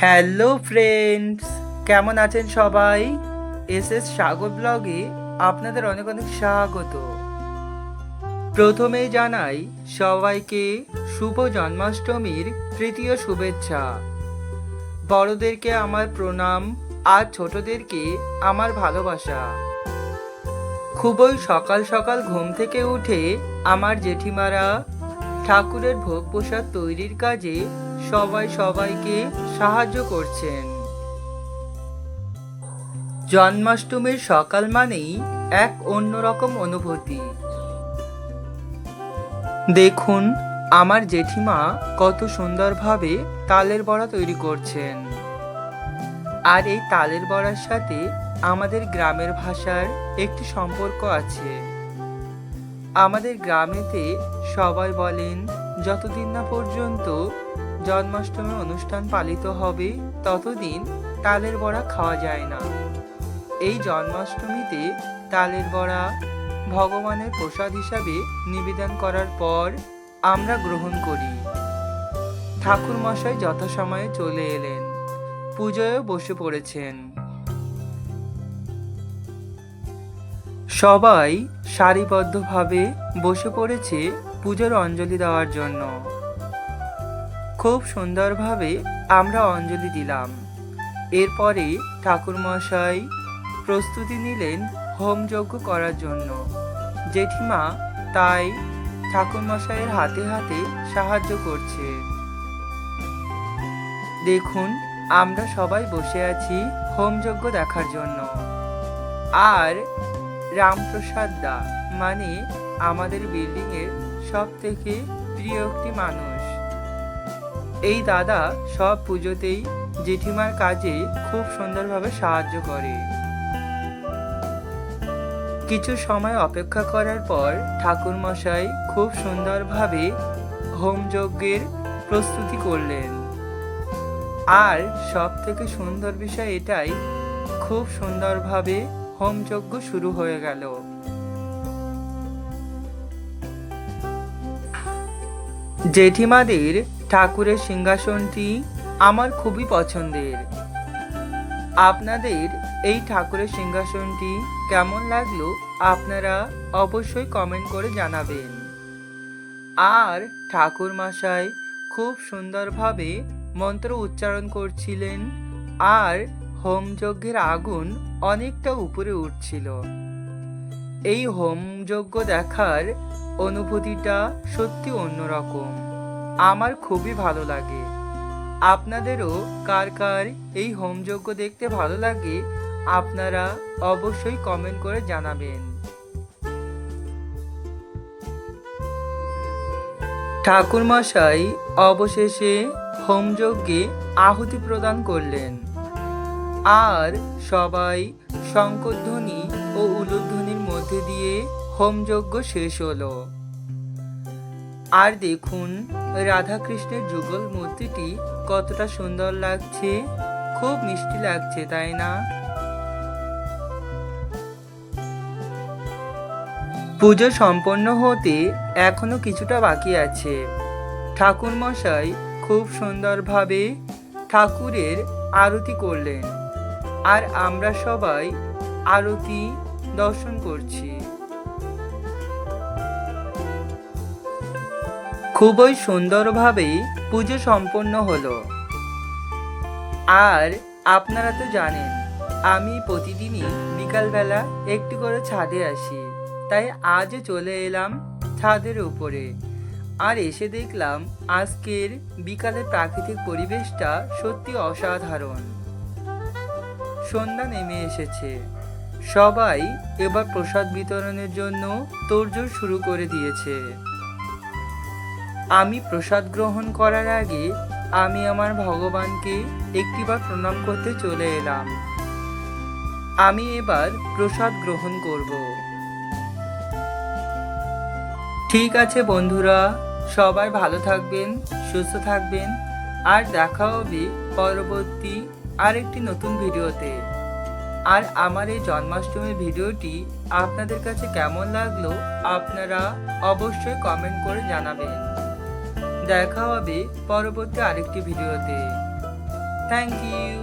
Hello friends কেমন আছেন সবাই? এস এস সাগর ব্লগে আপনাদের অনেক অনেক স্বাগত। প্রথমেই জানাই সবাইকে শুভ জন্মাষ্টমীর তৃতীয় শুভেচ্ছা। বড়দেরকে আমার প্রণাম, আর ছোটদেরকে আমার ভালোবাসা। খুবই সকাল সকাল ঘুম থেকে উঠে আমার জেঠিমারা ঠাকুরের ভোগ প্রসাদ তৈরির কাজে সবাই সবাইকে সাহায্য করছেন। জন্মাষ্টমীর সকাল মানেই এক অন্যরকম অনুভূতি। দেখুন, আমার জেঠিমা কত সুন্দরভাবে তালের বড়া তৈরি করছেন। আর এই তালের বড়ার সাথে আমাদের গ্রামের ভাষার একটি সম্পর্ক আছে। আমাদের গ্রামেতে সবাই বলেন, যতদিন না পর্যন্ত জন্মাষ্টমী অনুষ্ঠান পালিত হবে, ততদিন তালের বড়া খাওয়া যায় না। এই জন্মাষ্টমীতে তালের বড়া ভগবানের প্রসাদ হিসাবে নিবেদন করার পর আমরা গ্রহণ করি। ঠাকুর মশাই যথাসময়ে চলে এলেন পুজোয় বসে পড়েছেন। সবাই সারিবদ্ধভাবে বসে পড়েছে পুজোর অঞ্জলি দেওয়ার জন্য। খুব সুন্দরভাবে আমরা অঞ্জলি দিলাম। এরপরে ঠাকুরমশাই প্রস্তুতি নিলেন হোমযজ্ঞ করার জন্য। জেঠিমা তাই ঠাকুরমশাইয়ের হাতে হাতে সাহায্য করছে। দেখুন, আমরা সবাই বসে আছি হোমযজ্ঞ দেখার জন্য। আর রামপ্রসাদ দা মানে আমাদের বিল্ডিংয়ের সব থেকে প্রিয় একটি মানুষ। এই দাদা সব পুজোতেই জেঠিমার কাজে খুব সুন্দরভাবে সাহায্য করে। কিছু সময় অপেক্ষা করার পর ঠাকুরমশাই খুব সুন্দরভাবে হোমযজ্ঞের প্রস্তুতি করলেন। আর সব থেকে সুন্দর বিষয় এটাই, খুব সুন্দরভাবে হোমযজ্ঞ শুরু হয়ে গেল। জেঠিমাদের ঠাকুরের সিংহাসনটি আমার খুবই পছন্দের। আপনাদের এই ঠাকুরের সিংহাসনটি কেমন লাগল আপনারা অবশ্যই কমেন্ট করে জানাবেন। আর ঠাকুর মশাই খুব সুন্দরভাবে মন্ত্র উচ্চারণ করছিলেন আর হোমযজ্ঞের আগুন অনেকটা উপরে উঠছিল। এই হোমযজ্ঞ দেখার অনুভূতিটা সত্যি অন্যরকম। আমার খুবই ভালো লাগে। আপনাদেরও কার কার এই হোমযজ্ঞ দেখতে ভালো লাগে, আপনারা অবশ্যই কমেন্ট করে জানাবেন। ঠাকুরমশাই অবশেষে হোমযজ্ঞে আহুতি প্রদান করলেন। আর সবাই শঙ্করধ্বনি ও উলুধ্বনির মধ্যে দিয়ে হোমযজ্ঞ শেষ হলো। আর দেখুন, রাধাকৃষ্ণের যুগল মূর্তিটি কতটা সুন্দর লাগছে, খুব মিষ্টি লাগছে, তাই না? পুজো সম্পন্ন হতে এখনও কিছুটা বাকি আছে। ঠাকুর মশাই খুব সুন্দরভাবে ঠাকুরের আরতি করলেন। আর আমরা সবাই আরতি দর্শন করছি। খুবই সুন্দরভাবে পুজো সম্পন্ন হলো। আর আপনারা তো জানেন, আমি প্রতিদিনই বিকালবেলা একটু করে ছাদে আসি। তাই আজও চলে এলাম ছাদের উপরে। আর এসে দেখলাম আজকের বিকালের প্রাকৃতিক পরিবেশটা সত্যি অসাধারণ। সন্ধ্যা নেমে এসেছে। সবাই এবার প্রসাদ বিতরণের জন্য তোড়জোড় শুরু করে দিয়েছে। আমি প্রসাদ গ্রহণ করার আগে আমি আমার ভগবানকে একটিবার প্রণাম করতে চলে এলাম। আমি এবার প্রসাদ গ্রহণ করব। ঠিক আছে বন্ধুরা, সবাই ভালো থাকবেন, সুস্থ থাকবেন, আর দেখা হবে পরবর্তী আরেকটি নতুন ভিডিওতে। আর আমার এই জন্মাষ্টমীর ভিডিওটি আপনাদের কাছে কেমন লাগল আপনারা অবশ্যই কমেন্ট করে জানাবেন। দেখা হবে পরবর্তী আরেকটি ভিডিওতে। Thank you